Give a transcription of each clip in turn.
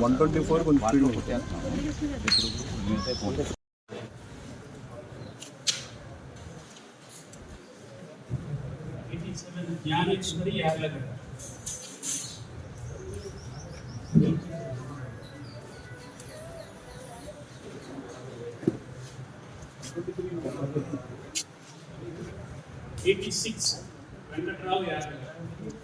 One twenty four కొంచెం Gnaneshwari Yarlagadda eighty six Venkatrao Yarlagadda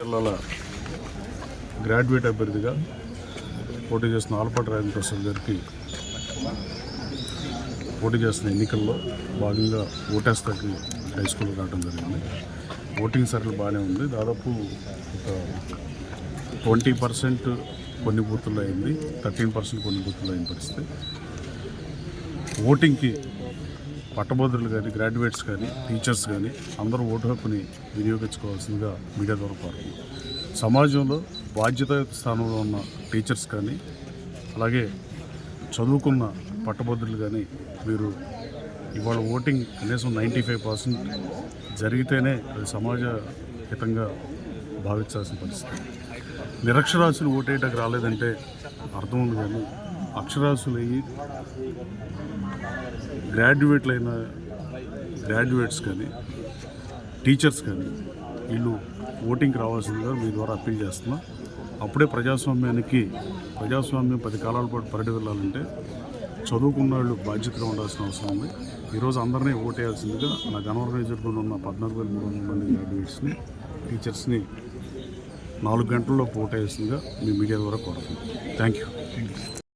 జిల్లాల graduate అభ్యర్థిగా పోటీ చేస్తున్న ఆల్పాటి రాజేంద్ర ప్రసాద్ గారికి పోటీ చేస్తున్న ఎన్నికల్లో భాగంగా ఓటేస్తాకి హై స్కూల్ రావడం జరిగింది. ఓటింగ్ సర్కిల్ బాగానే ఉంది. దాదాపు ఒక ట్వంటీ పర్సెంట్ కొన్ని బూతుల్లో అయింది. థర్టీన్ పర్సెంట్ కొన్ని బూతుల్లో అయిన పరిస్థితి. ఓటింగ్కి పట్టభద్రులు కానీ గ్రాడ్యుయేట్స్ కానీ టీచర్స్ కానీ అందరూ ఓటు హక్కుని వినియోగించుకోవాల్సిందిగా మీడియా ద్వారా కోరుతున్నాం. సమాజంలో బాధ్యతాయుత స్థానంలో ఉన్న టీచర్స్ కానీ అలాగే చదువుకున్న పట్టభద్రులు కానీ మీరు ఇవాళ ఓటింగ్ కనీసం నైంటీ ఫైవ్ పర్సెంట్ జరిగితేనే అది సమాజ హితంగా భావించాల్సిన పరిస్థితి. నిరక్షరాస్యులు ఓటేయటకు రాలేదంటే అర్థం ఉంది కానీ అక్షరాస్యులు అయ్యి గ్రాడ్యుయేట్లు అయిన గ్రాడ్యుయేట్స్ కానీ టీచర్స్ కానీ వీళ్ళు ఓటింగ్కి రావాల్సిందిగా మీ ద్వారా అప్పీల్ చేస్తున్నా. అప్పుడే ప్రజాస్వామ్యానికి ప్రజాస్వామ్యం పది కాలాల పాటు పరిడి వెళ్ళాలంటే చదువుకున్న వాళ్ళు బాధ్యతగా ఉండాల్సిన అవసరం ఉంది. ఈరోజు అందరినీ ఓటేయాల్సిందిగా నా గనవరం ఉన్న పద్నాలుగు వేల మూడు వందల మంది గ్రాడ్యుయేట్స్ని టీచర్స్ని నాలుగు గంటల్లో ఓటేయాల్సిందిగా మీ మీడియా ద్వారా కోరుతున్నాను. Thank you